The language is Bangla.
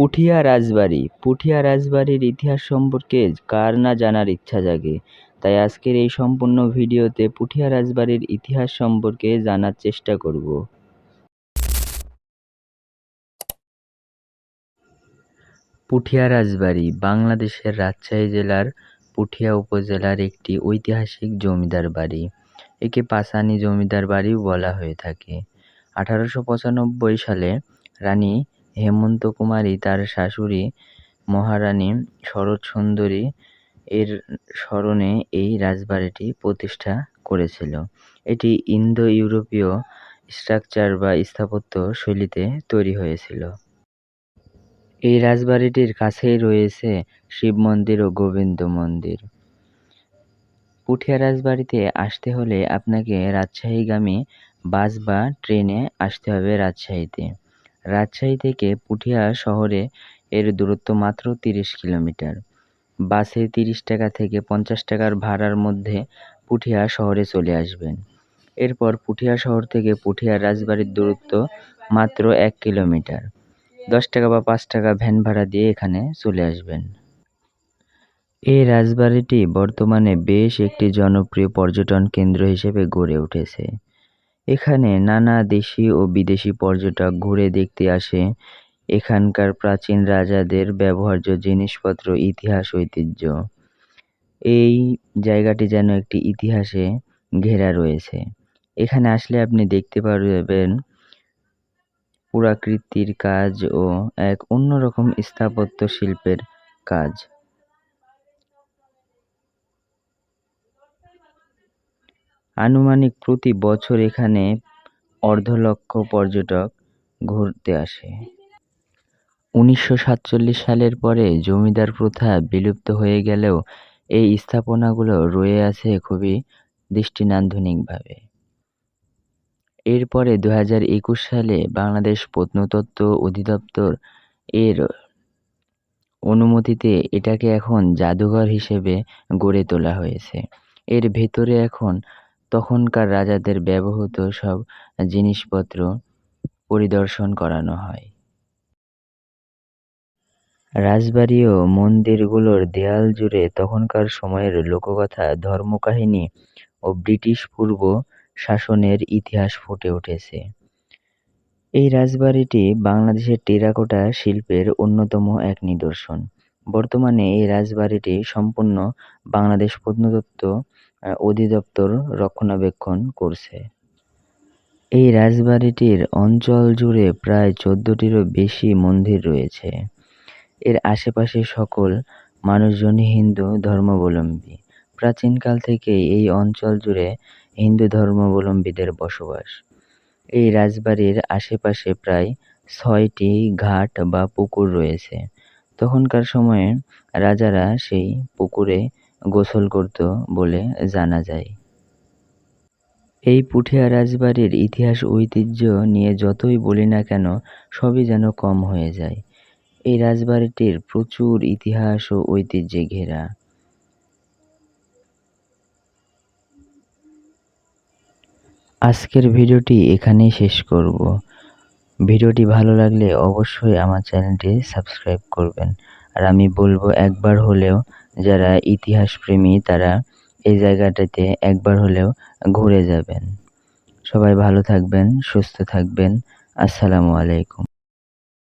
পুঠিয়া রাজবাড়ি। পুঠিয়া রাজবাড়ির ইতিহাস সম্পর্কে কার না জানার ইচ্ছা জাগে? তাই আজকের এই সম্পূর্ণ ভিডিওতে পুঠিয়া রাজবাড়ির ইতিহাস সম্পর্কে জানার চেষ্টা করব। পুঠিয়া রাজবাড়ি বাংলাদেশের রাজশাহী জেলার পুঠিয়া উপজেলার একটি ঐতিহাসিক জমিদার বাড়ি। একে পাসানি জমিদার বাড়িও বলা হয়ে থাকে। আঠারোশো পঁচানব্বই সালে রানী হেমন্ত কুমারী তার শাশুড়ি মহারানী শরৎ সুন্দরী এর স্মরণে এই রাজবাড়িটি প্রতিষ্ঠা করেছিল। এটি ইন্দো ইউরোপীয় স্ট্রাকচার বা স্থাপত্য শৈলীতে তৈরি হয়েছিল। এই রাজবাড়িটির কাছেই রয়েছে শিব মন্দির ও গোবিন্দ মন্দির। পুঠিয়া রাজবাড়িতে আসতে হলে আপনাকে রাজশাহীগামী বাস বা ট্রেনে আসতে হবে রাজশাহীতে। রাজশাহী থেকে পুঠিয়া শহরে এর দূরত্ব মাত্র তিরিশ কিলোমিটার। বাসে তিরিশ টাকা থেকে পঞ্চাশ টাকার ভাড়ার মধ্যে পুঠিয়া শহরে চলে আসবেন। এরপর পুঠিয়া শহর থেকে পুঠিয়া রাজবাড়ির দূরত্ব মাত্র এক কিলোমিটার। দশ টাকা বা পাঁচ টাকা ভ্যান ভাড়া দিয়ে এখানে চলে আসবেন। এই রাজবাড়িটি বর্তমানে বেশ একটি জনপ্রিয় পর্যটন কেন্দ্র হিসেবে গড়ে উঠেছে। এখানে নানা দেশি ও বিদেশি পর্যটক ঘুরে দেখতে আসে। এখানকার প্রাচীন রাজাদের ব্যবহার্য জিনিসপত্র ইতিহাস ঐতিহ্য। এই জায়গাটি যেন একটি ইতিহাসে ঘেরা রয়েছে। এখানে আসলে আপনি দেখতে পারবেন পুরাকৃতির কাজ ও এক অন্যরকম স্থাপত্য শিল্পের কাজ। আনুমানিক প্রতি বছর এখানে অর্ধ লক্ষ পর্যটক ঘুরতে আসে। উনিশশো সাতচল্লিশ সালের পরে জমিদার প্রথা বিলুপ্ত হয়ে গেলেও এই স্থাপনাগুলো রয়ে আছে খুবই দৃষ্টিনান্দনিকভাবে। এরপরে দু হাজার একুশ সালে বাংলাদেশ প্রত্নতত্ত্ব অধিদপ্তর এর অনুমতিতে এটাকে এখন জাদুঘর হিসেবে গড়ে তোলা হয়েছে। এর ভেতরে এখন তখনকার রাজাদের ব্যবহৃত সব জিনিসপত্র পরিদর্শন করানো হয়। রাজবাড়ি ও মন্দিরগুলোর দেয়াল জুড়ে তখনকার সময়ের লোককথা, ধর্মকাহিনী ও ব্রিটিশ পূর্ব শাসনের ইতিহাস ফুটে উঠেছে। এই রাজবাড়িটি বাংলাদেশের টেরাকোটা শিল্পের অন্যতম এক নিদর্শন। বর্তমানে এই রাজবাড়িটি সম্পূর্ণ বাংলাদেশ প্রত্নতত্ত্ব অধিদপ্তর রক্ষণাবেক্ষণ করছে। এই রাজবাড়িটির অঞ্চল জুড়ে প্রায় চোদ্দটিরও বেশি মন্দির রয়েছে। এর আশেপাশে সকল মানুষজনই হিন্দু ধর্মাবলম্বী। প্রাচীনকাল থেকেই এই অঞ্চল জুড়ে হিন্দু ধর্মাবলম্বীদের বসবাস। এই রাজবাড়ির আশেপাশে প্রায় ছয়টি ঘাট বা পুকুর রয়েছে। তখনকার সময়ে রাজারা সেই পুকুরে গোসল করত বলে জানা যায়। এই পুঠিয়া রাজবাড়ির ইতিহাস, ঐতিহ্য নিয়ে যতই বলি না কেন, সবই যেন কম হয়ে যায়। এই রাজবাড়িটির প্রচুর ইতিহাস ও ঐতিহ্যে ঘেরা। আজকের ভিডিওটি এখানেই শেষ করব। ভিডিওটি ভালো লাগলে অবশ্যই আমার চ্যানেলটি সাবস্ক্রাইব করবেন। আর আমি বলব, একবার হলেও যারা ইতিহাস প্রেমী তারা এই জায়গাটাতে একবার হলেও ঘুরে যাবেন। সবাই ভালো থাকবেন, সুস্থ থাকবেন। আসসালামু আলাইকুম।